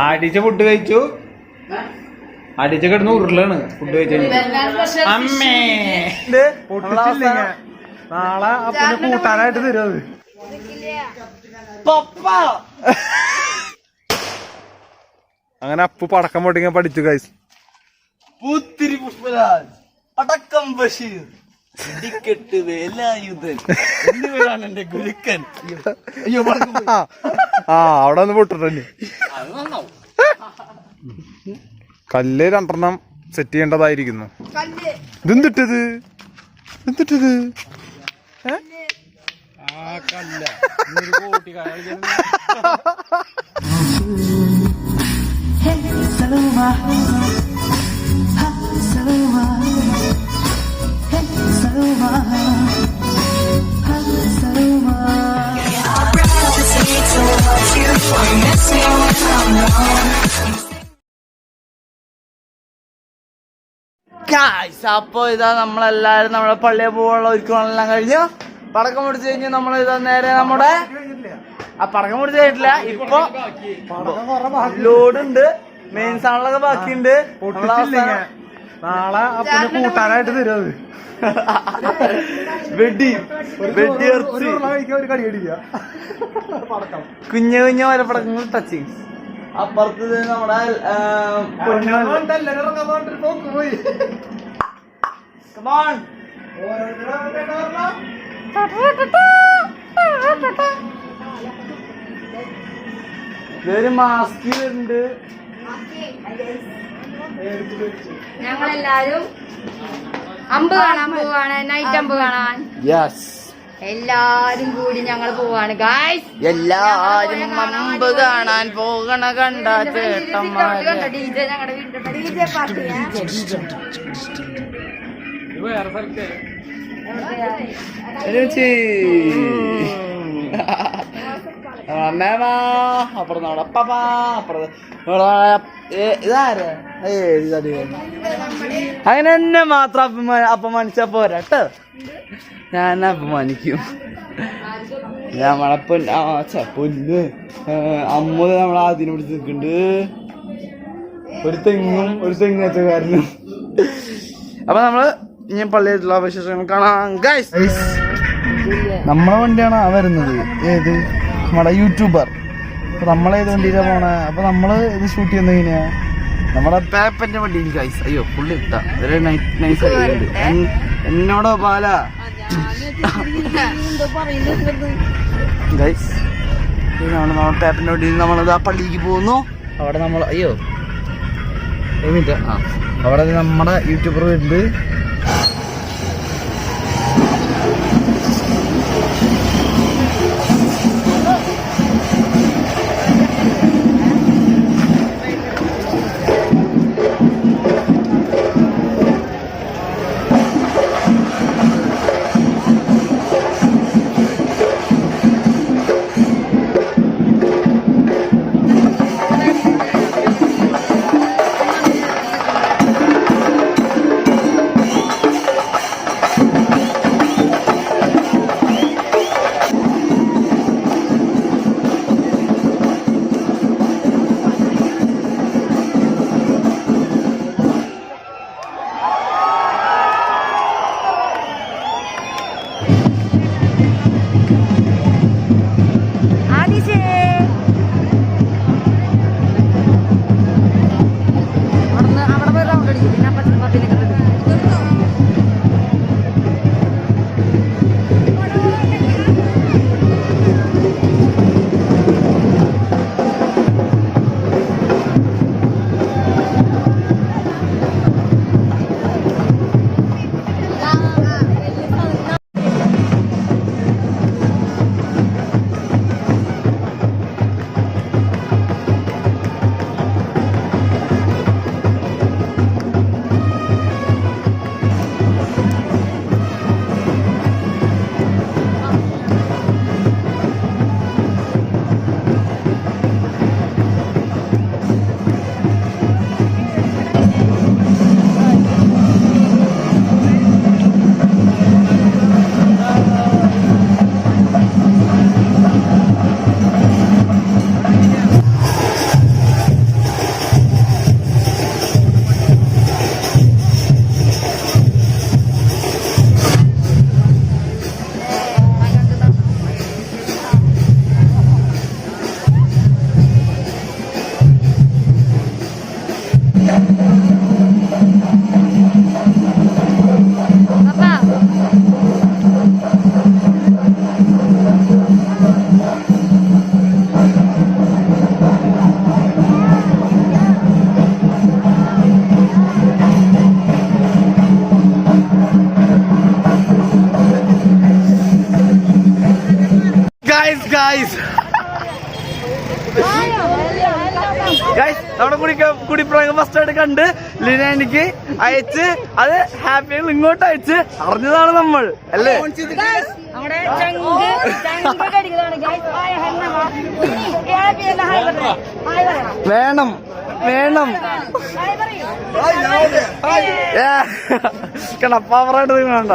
അടിച്ച ഫുഡ് കഴിച്ചു. അടിച്ച കിടന്ന് ഉരുളാണ്. ഫുഡ് കഴിച്ചു അമ്മേ. നാളെ അപ്പനെ കൂട്ടാനായിട്ട് തരും അത്? അങ്ങനെ അപ്പു പടക്കം പൊട്ടിക്കാൻ പഠിച്ചു കൈസ് പൂത്തിരി പുഷ്പരാജ് അടക്കം ബഷീർ ടിക്കറ്റ് വേലായുധൻ എന്നിവരാണ് എന്റെ ഗുരുക്കൻ. അയ്യോ പടക്കം പോയി. ആ അവിടെ ഒന്ന് പൊട്ടിട്ടു കല്ല് രണ്ടെണ്ണം സെറ്റ് ചെയ്യേണ്ടതായിരിക്കുന്നു. ഇതെന്തിട്ടത്? എന്തിട്ടത് ഗായ്സ് അപ്പൊ ഇതാ നമ്മളെല്ലാരും നമ്മുടെ പള്ളിയിൽ പോകാനുള്ള ഒരുക്കങ്ങളെല്ലാം കഴിഞ്ഞു പടക്കം പിടിച്ചു കഴിഞ്ഞ് നമ്മൾ ഇതാ നേരെ നമ്മുടെ ആ പടക്കം പിടിച്ച് കഴിഞ്ഞിട്ടില്ല ഇപ്പൊ ലോഡുണ്ട് മെയിൻ സാധനങ്ങളൊക്കെ ബാക്കിയുണ്ട്. നാളെ അപ്പൊ കൂട്ടാനായിട്ട് തരും വെഡി വെടി അടിക്കുക പടക്കം കുഞ്ഞു വല പടക്കങ്ങൾ ടച്ചിങ് അപ്പുറത്ത് നമ്മുടെ on. ഇതൊരു മാസ്ക് ഉണ്ട് ഞങ്ങളെല്ലാരും അമ്പ് കാണാൻ പോവാണ് നൈറ്റ് അമ്പ് കാണാൻ. യെസ് എല്ലാരും കൂടി ഞങ്ങൾ പോവാണ്. ഗായ്സ് എല്ലാരും അമ്പ് കാണാൻ പോകണ കണ്ടാ കണ്ട? ചേട്ടന്മാര് അമ്മേമാ അപ്പുറം അപ്പുറത്ത് ഇതാരാ? അങ്ങനെ എന്നെ മാത്രം അപമാന അപമാനിച്ചാ പോരാ കേട്ടോ. ഞാൻ അപമാനിക്കും. നമ്മളെ പുല്ല് ആ ഛെ, പൊന്ന്. ഏ, അമ്മ നമ്മളെ ആദ്യം പിടിച്ച് നിൽക്കുന്നുണ്ട് ഒരു തെങ്ങും ഒരു തെങ്ങാറ്റക്കാരനും അപ്പൊ നമ്മൾ ഇനി പള്ളിയായിട്ടുള്ള വിശേഷങ്ങൾ കാണാം. ഗൈസ് നമ്മളെ വണ്ടിയാണ് ആ വരുന്നത്. ഏത്? നമ്മുടെ യൂട്യൂബർ അപ്പൊ നമ്മളേത് വണ്ടിയിലാണ് പോണേ? അപ്പൊ നമ്മൾ ഇത് ഷൂട്ട് ചെയ്യുന്ന എങ്ങനെയാ? നമ്മുടെ പേപ്പന്റെ വണ്ടിയിൽ ഗൈസ് അയ്യോ പുള്ളി ഇട്ട ഒരു നൈസ് എന്നോടോ പാല ഗൈസ് നമ്മൾ നമ്മുടെ പേപ്പന്റെ വണ്ടിയിൽ നമ്മളത് ആ പള്ളിക്ക് പോകുന്നു. അവിടെ നമ്മൾ അയ്യോ. ഒരു മിനിറ്റ് ആ. അവിടെ നമ്മുടെ യൂട്യൂബർ വരുന്നുണ്ട്. ഗായ്സ് ഗായ്സ് നമ്മുടെ കുടി കുടിപ്രായം ഫസ്റ്റ് ആയിട്ട് കണ്ട് ലിന എനിക്ക് അയച്ച് അത് ഹാപ്പി ഇങ്ങോട്ട് അയച്ച് അറിഞ്ഞതാണ് നമ്മൾ അല്ലേ? ഗൈസ് വേണം വേണം. കണ്ട പവറായിട്ട് വേണ്ട.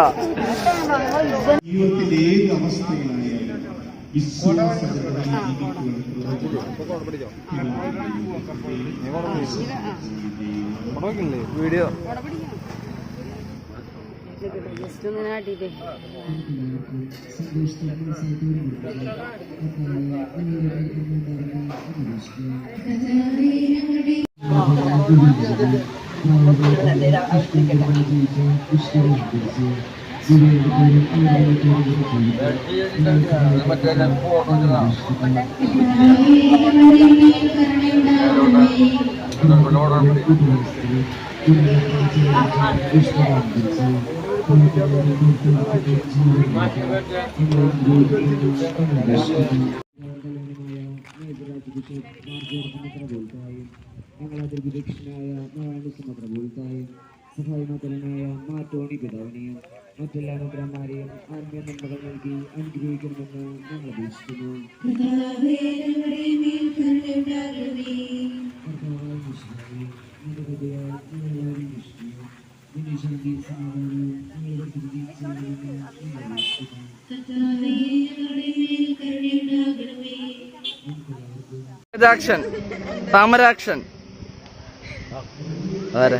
ജീവിതത്തിൽ ഏത് അവസ്ഥയിലായാലും വീഡിയോ ജസ്റ്റ് ഒന്ന് നാട്ടിട്ടേ ഞങ്ങളതിർവിദക്ഷനായ നാരായണസുമത്ര ബോൾത്തായും സഹായമതലനായ ടോണി പിതാവിനെയും മറ്റെല്ലാ മുദ്രന്മാരെയും ആത്മീയ നന്മകൾ നൽകി അനുഗ്രഹിക്കണമെന്ന് ഞങ്ങൾ അപേക്ഷിക്കുന്നു. ആക്ഷൻ താമരാക്ഷൻ. ആരെ?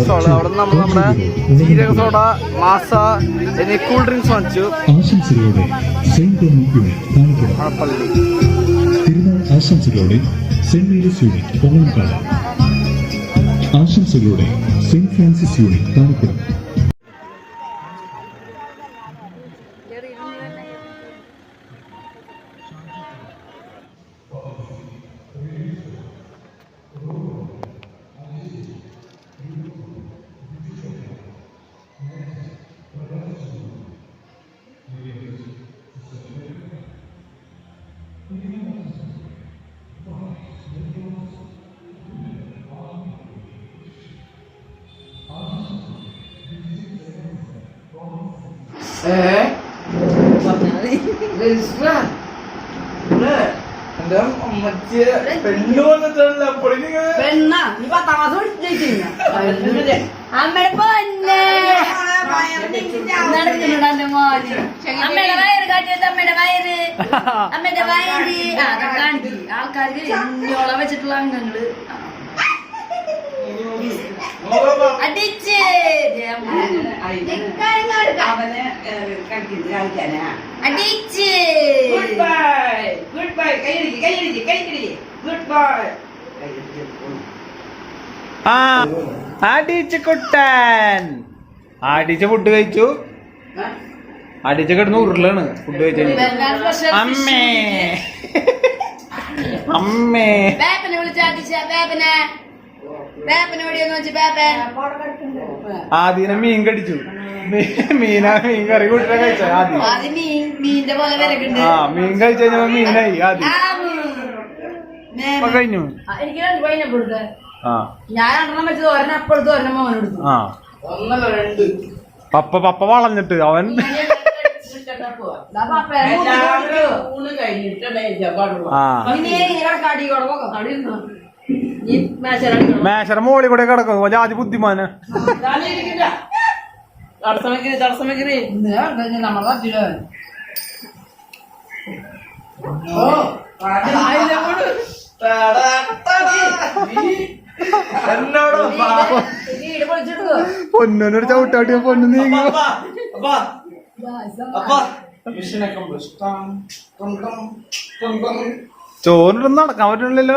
സ്റ്റോൾ അവിടെ നമ്മൾ നമ്മുടെ ജീരക സോഡ മാസ എന്നീ കൂൾ ഡ്രിങ്ക്സ് വാങ്ങിച്ചു. പള്ളി ആശംസകളോടെ സെന്റ് മേരീസ് യൂണിറ്റ് ആശംസകളോടെ സെന്റ് ഫ്രാൻസിസ് യൂണിറ്റ് കാണിക്കണം എന്റെ അമ്മച്ചിയെ പെണ്ണു വന്നിട്ടുള്ള പെണ്ണ? നീ പത്താം മാസം അമ്മയുടെ പൊന്നെ. അമ്മയുടെ വയറ് കാട്ടിയത് അമ്മയുടെ വയറ്. അമ്മയുടെ വയറ്. ആൾക്കാർക്ക് ഇന്നോളം വെച്ചിട്ടുള്ള അംഗങ്ങൾ. അടിച്ച്. അടിച്ച്. ആ അടിച്ച് കുട്ടൻ. അടിച്ച ഫുഡ് കഴിച്ചു. അടിച്ച് കിടന്ന് ഉരുളാണ് ഫുഡ് കഴിച്ചു. അമ്മേ. അമ്മേ വേപ്പനെ വിളിച്ച് ആദ്യം മീൻ കടിച്ചു. മീനാ മീൻ കറി കൂട്ടിനെ കഴിച്ച ആദ്യം. അത് മീൻ മീന്റെ പോലെ വിലക്കുണ്ട്. ആ മീൻ കഴിച്ചു കഴിഞ്ഞപ്പോ മീനായി ആദ്യം. കഴിഞ്ഞു? ആ പപ്പ പപ്പ വളഞ്ഞിട്ട് അവൻ. ആ. ഇനി മോളി കടി കൊടുക്കോ. ജാതി ബുദ്ധിമാന്. പൊന്നൊരു ചവിട്ടാട്ടിയ പൊന്നു നീങ്ങി. അപ്പ ചോറിനൊന്നും നടക്കാൻ പറ്റണില്ലല്ലോ.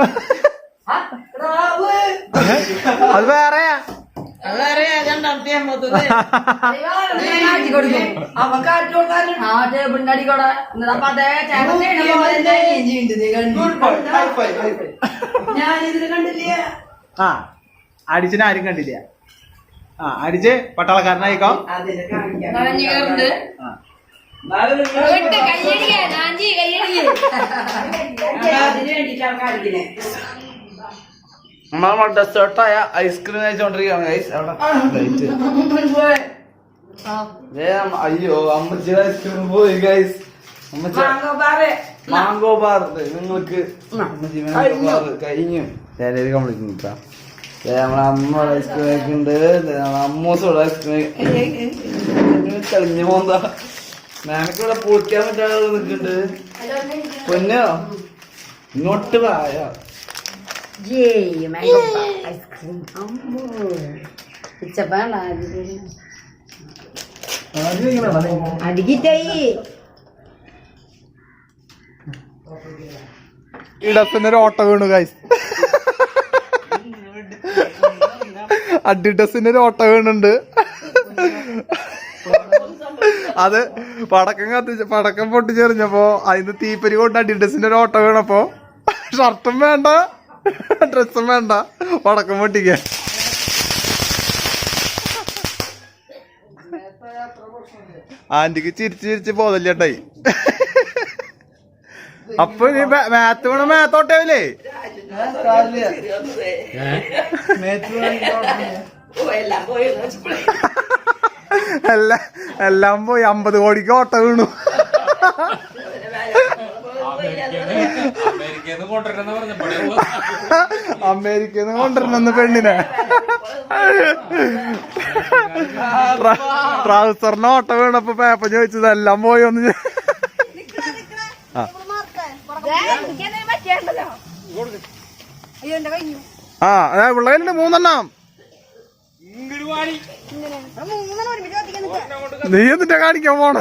അത് കൊടുക്കാനും ആ അടിച്ചിനെ ആരും കണ്ടില്ല. ആ അടിച്ച് പട്ടാളക്കാരനായിക്കോ. കയ്യടിക്കാൻ നമ്മൾ ഡെസേർട്ടായ ഐസ്ക്രീം കഴിച്ചോണ്ടിരിക്കുകയാണ് ഗൈസ് അവിടെ അമ്മ- അയ്യോ അമ്മച്ചിയുടെ ഐസ്ക്രീം പോയി ഗൈസ് മാംഗോ ബാർ നിങ്ങൾക്ക് കഴിഞ്ഞു. ശരി കംപ്ലീറ്റ് നിൽക്കാം നമ്മളെ അമ്മ ഐസ്ക്രീം കഴിക്കുന്നുണ്ട്. നമ്മളെ അമ്മൂസോടെ ഐസ്ക്രീം തെളിഞ്ഞു പോന്താ മാമിക്ക് ഇവിടെ പൊളിക്കാൻ പറ്റാതെ നിൽക്കുന്നുണ്ട്. പൊന്നോ? ഇങ്ങോട്ട് വായോ? ഐസ്ക്രീം അമ്മോ പിച്ചപ്പാണ് അടിക്കിട്ടായി ഇടത്തിന് ഓട്ട വീണു ഗൈസ് അഡിഡസിന് ഒരു ഓട്ടോ വീണുണ്ട് അത് പടക്കം കത്തിച്ച് പടക്കം പൊട്ടിച്ചെറിഞ്ഞപ്പോ അതിന് തീപ്പരി കൊണ്ട് അഡിഡസിന്റെ ഒരു ഓട്ടോ വീണപ്പോ. ഷർട്ടും വേണ്ട. ഡ്രസ്സും വേണ്ട. പടക്കം പൊട്ടിക്കാൻ ആന്റിക്ക് ചിരിച്ച് ചിരിച്ച് പോതല്ലേട്ടായി അപ്പൊ നീ മാത്ത് വേണം. മാത്തോട്ടേവില്ലേ എല്ലാം എല്ലാം പോയി അമ്പത് കോടിക്ക് ഓട്ട വീണു. അമേരിക്കന്ന് കൊണ്ടുവരണമെന്ന് പെണ്ണിനെ. ട്രാൻസറിന് ഓട്ട വീണപ്പോ പേപ്പർ ചോദിച്ചത് എല്ലാം പോയി ഒന്ന് ചോ- ആ. അതാ പിള്ളേരുണ്ട് മൂന്നെണ്ണം. നീ എന്നിട്ടാ കാണിക്കാൻ പോണ?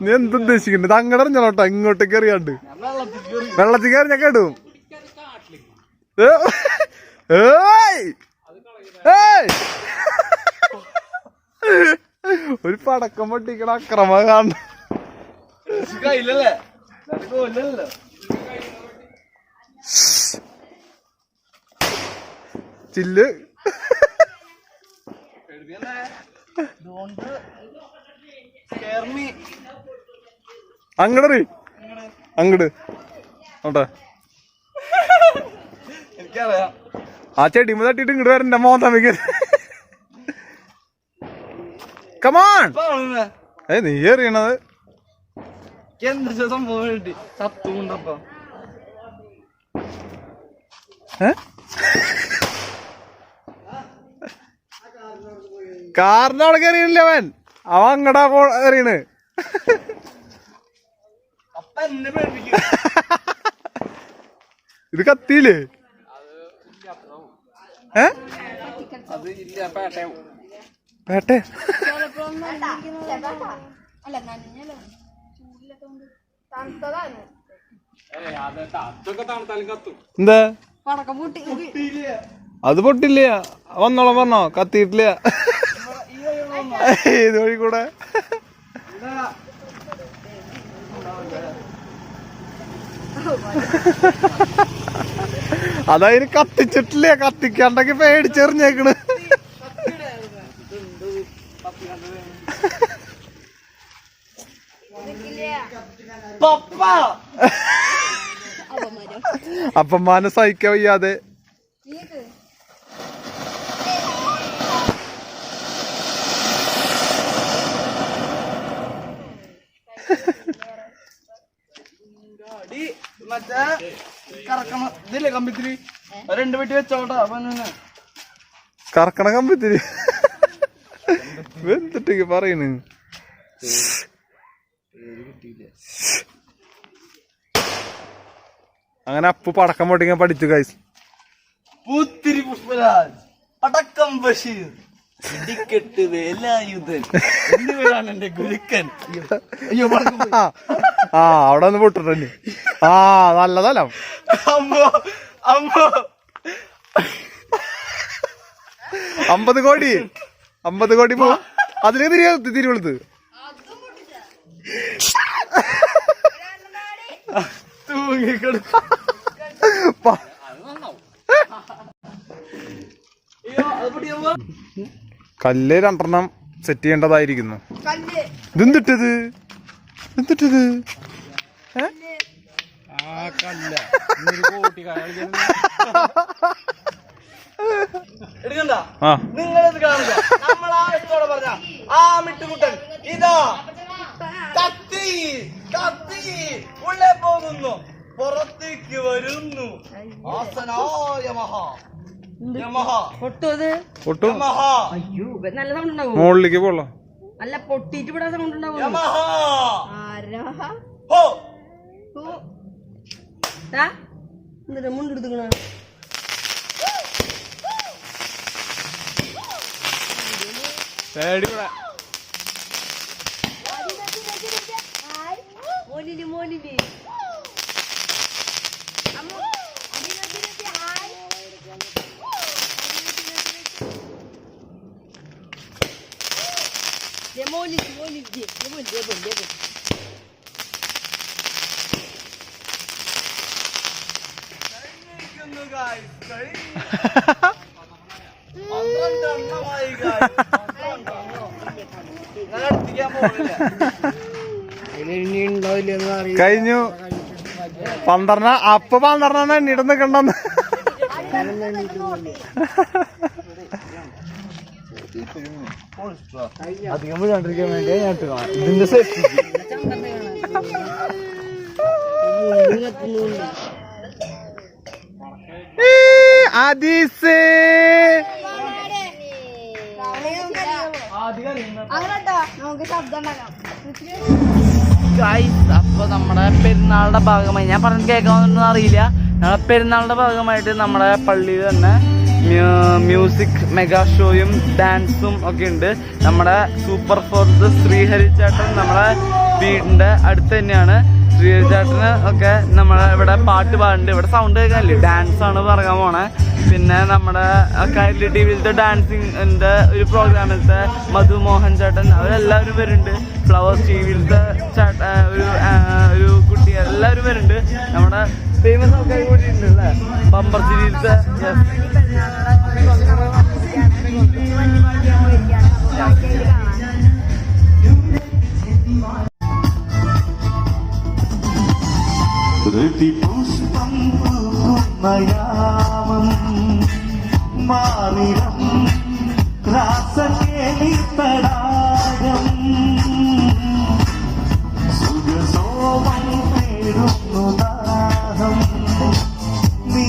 നീ എന്ത് ഉദ്ദേശിക്കുന്നത് അങ്ങനെ അറിഞ്ഞോട്ടോ ഇങ്ങോട്ടേക്ക് എറിയാണ്ട് വെള്ളത്തിൽ കയറി ഞാൻ കേടും ഒരു പടക്കം പൊട്ടിക്കണ അക്രമ കാണണം കയ്യിലല്ലേ കൊല്ലല്ലോ ചില്ല് അങ്ങടറി അങ്ങട്. ഓട്ടെ എനിക്കറിയാം ആ ചെടിമ തട്ടിട്ട് ഇങ്ങോട്ട് വരണ്ട മോന്തമിക്ക് കമാൺ പറഞ്ഞേ ഏ നീ എറിയണത് എന്ത് സംഭവം കാറിന്റെ അവിടെ കയറിയില്ല അവൻ. അവ അങ്ങടാ എറിയണ് ഇത് കത്തിയില്ലേ? ഏ? അത് ഇല്ല പേട്ടയോ. പേട്ടെ എന്താ? പടക്കം പൂട്ടി. അത് പൊട്ടില്ല. വന്നോളാം പറഞ്ഞോ കത്തിയിട്ടില്ല. ഏത് വഴി കൂടെ. അതതിന് കത്തിച്ചിട്ടില്ലേ കത്തിക്കാണ്ടെങ്കിൽ പേടിച്ചെറിഞ്ഞേക്കണ്. പപ്പ! അപ്പം മാനം സഹിക്കാൻ വയ്യാതെ. മറ്റേ കറക്കണ ഇതില്ലേ കമ്പിത്തിരി? രണ്ട് വെട്ടി വെച്ചോട്ടാ കറക്കണ കമ്പിത്തിരി. എന്തിട്ടേക്ക് പറയണ്. അങ്ങനെ അപ്പു പടക്കം പൊട്ടിക്കാൻ പഠിച്ചു കൈസ് പൂത്തിരി പുഷ്പരാജ്. പടക്കം ബഷീർ. ഇടിക്കെട്ട് വേലായുധൻ. എന്നിവരാണ് എന്റെ ഗുരുക്കൻ. അയ്യോ. ആ അവിടെ ഒന്ന് പൊട്ടിട്ടുണ്ട് ആ നല്ലതല്ല. അമ്മോ അമ്മോ. അമ്പത് കോടി. അമ്പത് കോടി പോ. അതിലേ തിരി തിരുവളുത്ത് തൂങ്ങിക്കിട അയ്യോ അത് പൊട്ടിയാ കല്ല് രണ്ടെണ്ണം സെറ്റ് ചെയ്യേണ്ടതായിരിക്കുന്നു. കല്ല്. ഇതെന്തിട്ടത്? എന്തിട്ടത് ഇതാ. കത്തി കത്തി. ഉള്ളേ പോകുന്നു. പുറത്തേക്ക് വരുന്നു. ആസനായ മഹാ. പൊട്ടു യമഹ. അയ്യോ നല്ല സൗണ്ട് ഉണ്ടാവും? മുകളിലേക്ക് പോളോ അല്ല പൊട്ടിട്ട് ഇവിടെ സൗണ്ട് ഉണ്ടാവും? യമഹ. ആരാ? ഹോ. എന്നിട്ട് മുണ്ടെടുത്തുക്കണ പേടി എണ്ണം. ഞാൻ അടുപ്പിക്കാൻ പോകുന്നില്ല കഴിഞ്ഞു പന്ത്രണ്ട അപ്പൊ പന്ത്രണ്ടെണ്ണ ഇടന്ന് നിക്കണ്ടെന്ന് അധികം വീഴാണ്ടിരിക്കാൻ വേണ്ടി ഞാൻ ഇതിന്റെ സേഫ്റ്റി അപ്പൊ നമ്മുടെ പെരുന്നാളുടെ ഭാഗമായി. ഞാൻ പറഞ്ഞത് കേൾക്കാമെന്നൊന്നും അറിയില്ല. ഞങ്ങളുടെ പെരുന്നാളുടെ ഭാഗമായിട്ട് നമ്മുടെ പള്ളിയിൽ തന്നെ മ്യൂസിക് മെഗാ ഷോയും ഡാൻസും ഒക്കെ ഉണ്ട്. നമ്മുടെ സൂപ്പർ ഫോർത്ത് ശ്രീഹരി ചേട്ടൻ നമ്മുടെ വീടിന്റെ അടുത്ത് തന്നെയാണ്. ശ്രീഹരി ചേട്ടന് ഒക്കെ നമ്മളെ ഇവിടെ പാട്ട് പാടുന്നുണ്ട്. ഇവിടെ സൗണ്ട് കേൾക്കാനില്ലേ? ഡാൻസ് ആണ് പറയാൻ പോണേ. പിന്നെ നമ്മുടെ കൈലി ടി വിയിലത്തെ ഡാൻസിങ്ങിന്റെ ഒരു പ്രോഗ്രാമിലത്തെ മധു മോഹൻ ചേട്ടൻ അവരെല്ലാവരും വരുന്നുണ്ട്. ഫ്ലവേഴ്സ് ടി വിയിലത്തെ ഒരു ഒരു കുട്ടി എല്ലാവരും വരുന്നുണ്ട്. നമ്മുടെ ഫേമസ് ആൾക്കാർ കൂടി ഉണ്ട് അല്ലേ ബമ്പർ സീരീസിലത്തെ പുഷ്പം പൂക്കുന്നയാമം മാറിടം രാസകേളി തടാകം സുഖസോമം തേടുന്നു ദാഹം. നീ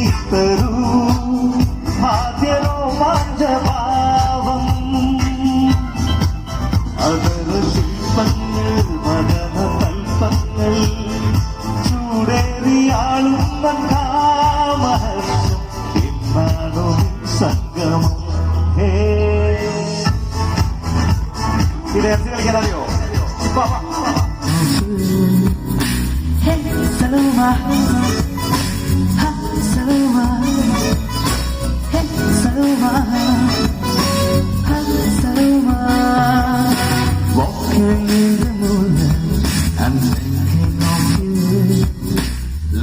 radio. Pop. Hey, Saloma. Ha, Saloma. Hey, Saloma. Ha, Saloma. Walking in the moonlight, I'm thinking of you.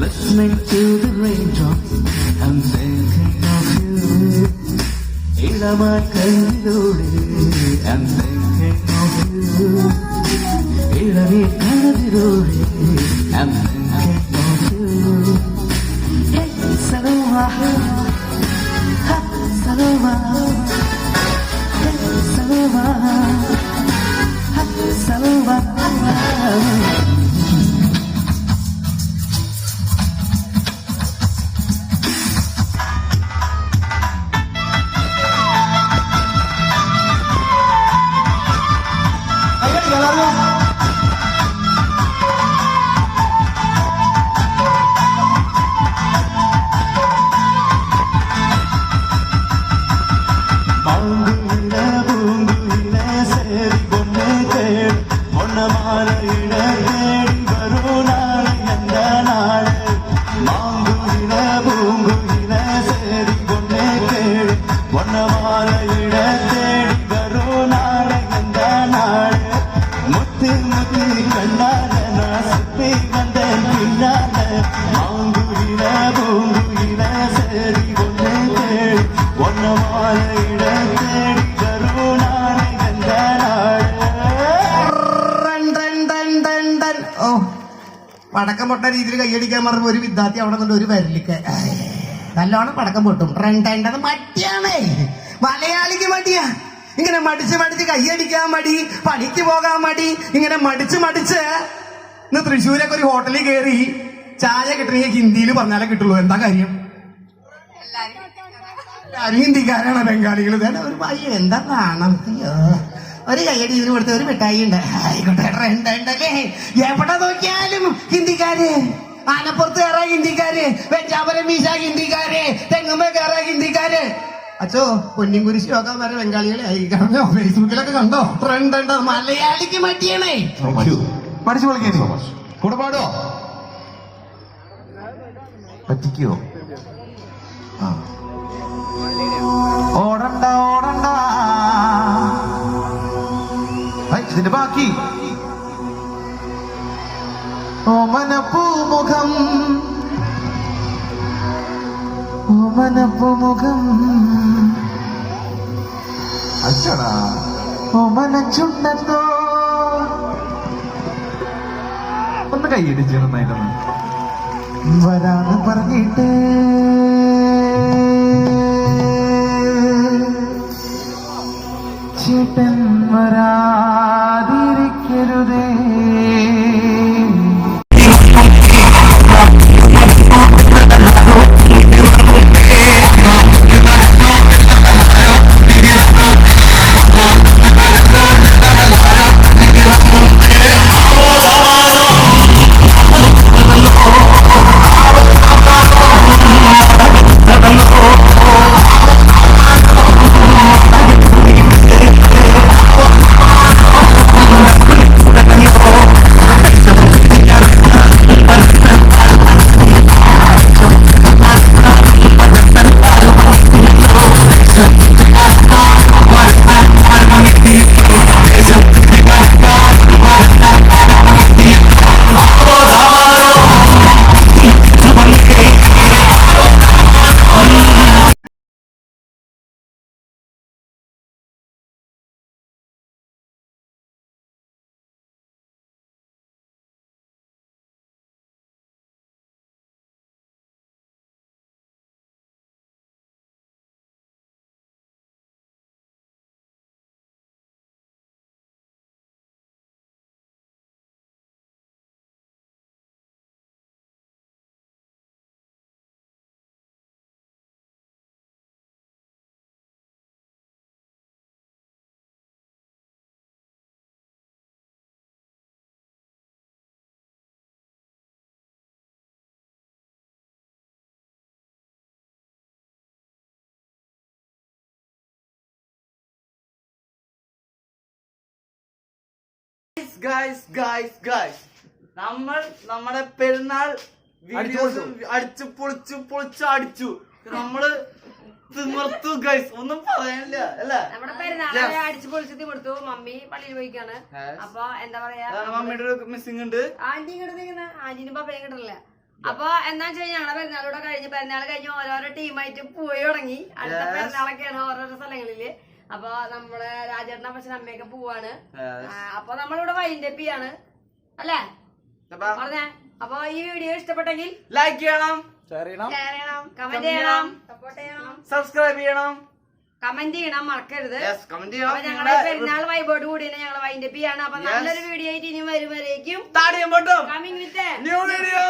Listening to the raindrops, I'm thinking of you. In my candy, and আমি আর বিরোহী আমি سلامة سلامة പടക്കം പൊട്ട രീതിയിൽ കൈയടിക്കാൻ മറന്നു ഒരു വിദ്യാർത്ഥി അവിടെ നിന്ന് ഒരു വരലിക്ക് നല്ലോണം പടക്കം പൊട്ടും. ട്രെൻഡത് മടിയാണ്. മലയാളിക്ക് മടിയാ. ഇങ്ങനെ മടിച്ച് മടിച്ച് കൈയടിക്കാൻ മടി പണിക്ക് പോകാൻ മടി ഇങ്ങനെ മടിച്ച് മടിച്ച്. ഇന്ന് തൃശ്ശൂരൊക്കെ ഒരു ഹോട്ടലിൽ കയറി ചായ കിട്ടണമെങ്കിൽ ഹിന്ദിയിൽ പറഞ്ഞാലേ കിട്ടുള്ളൂ. എന്താ കാര്യം? എല്ലാരും ഹിന്ദിക്കാരാണ് ബംഗാളികൾ. തന്നെ ഒരു പയ്യ എന്താ കാണാം അയ്യോ. ഒരു കയ്യടി ഇതിന് കൊടുത്ത ഒരു മിഠായി ഉണ്ട്. ആയിക്കോട്ടെ ഉണ്ടല്ലേ? എവിടെ നോക്കിയാലും ഹിന്ദിക്കാര്. ആനപ്പുറത്ത് കയറാ ഹിന്ദിക്കാര്. വെഞ്ചാപുരം വീശ ഹിന്ദിക്കാര്. തെങ്ങുമ്പ കയറാ ഹിന്ദിക്കാര്. അച്ഛോ പൊന്നിൻ കുരിശി നോക്കാൻ വരെ ബംഗാളികളെ ആയിരിക്കണം. കാണോ ഫേസ്ബുക്കിലൊക്കെ കണ്ടോ? ട്രെൻഡ് ഉണ്ട്? മലയാളിക്ക് മറ്റിയണേ പഠിച്ചു പൊളിക്കാൻ കൂടെ പാടോ പറ്റിക്കോ? ആ. ഇതിന്റെ ബാക്കി. ഓമനപ്പൂമുഖം ഓമനപ്പൂമുഖം അച്ചടാ. ഓമന ചുണ്ടത്തോ ഒന്ന് കൈയടിച്ചു നന്നായിട്ടൊന്ന് വരാന്ന് പറഞ്ഞിട്ട്. ചേട്ടൻ വരാതിരിക്കരുതേ ഗൈസ് ഗൈസ് ഗൈസ് നമ്മൾ നമ്മുടെ പെരുന്നാൾ വീഡിയോസ് അടിച്ചു പൊളിച്ചു പൊളിച്ചു അടിച്ചു. നമ്മൾ തിമിർത്തു ഗൈസ് ഒന്നും പറയാനില്ല അല്ലേ? നമ്മുടെ പെരുന്നാൾ അടിച്ചു പൊളിച്ചു തിമർത്തു. മമ്മി പള്ളിയിൽ പോയിക്കാണ്. അപ്പൊ എന്താ പറയാ? അതാണ് മമ്മിയുടെ ഒരു മിസ്സിംഗ് ഉണ്ട്. ആന്റി ഇങ്ങോട്ട് നിൽക്കുന്ന. ആന്റിനും പപ്പയും കിട്ടില്ല അപ്പൊ എന്താ വെച്ചാൽ ഞങ്ങളെ പെരുന്നാളൂടെ കഴിഞ്ഞ് പെരുന്നാൾ കഴിഞ്ഞ് ഓരോരോ ടീമായിട്ട് പോയി തുടങ്ങി. അടുത്ത. പെരുന്നാളൊക്കെയാണ് ഓരോരോ സ്ഥലങ്ങളിൽ. അപ്പൊ നമ്മളെ രാജേട്ടൻ പക്ഷെ അമ്മയൊക്കെ പോവാണ്. അപ്പൊ നമ്മളിവിടെ വൈൻഡപ്പ് ചെയ്യാണ്. അല്ലേ? പറഞ്ഞേ. അപ്പൊ ഈ വീഡിയോ ഇഷ്ടപ്പെട്ടെങ്കിൽ ലൈക്ക് ചെയ്യണം. ഷെയർ ചെയ്യണം. കമന്റ് ചെയ്യണം. സപ്പോർട്ട് ചെയ്യണം. സബ്സ്ക്രൈബ് ചെയ്യണം. കമന്റ് ചെയ്യണം. മറക്കരുത്. യെസ് കമന്റ് അപ്പൊ ചെയ്യണം ഞങ്ങളുടെ പെരുന്നാൾ വൈബോട് കൂടി ഞങ്ങൾ വൈൻഡപ്പ് ചെയ്യാണ്. അപ്പൊ. നല്ലൊരു വീഡിയോ ആയിട്ട് ഇനി വരുമ്പോഴേക്കും കമ്മിങ് വിത്ത് ന്യൂ വീഡിയോ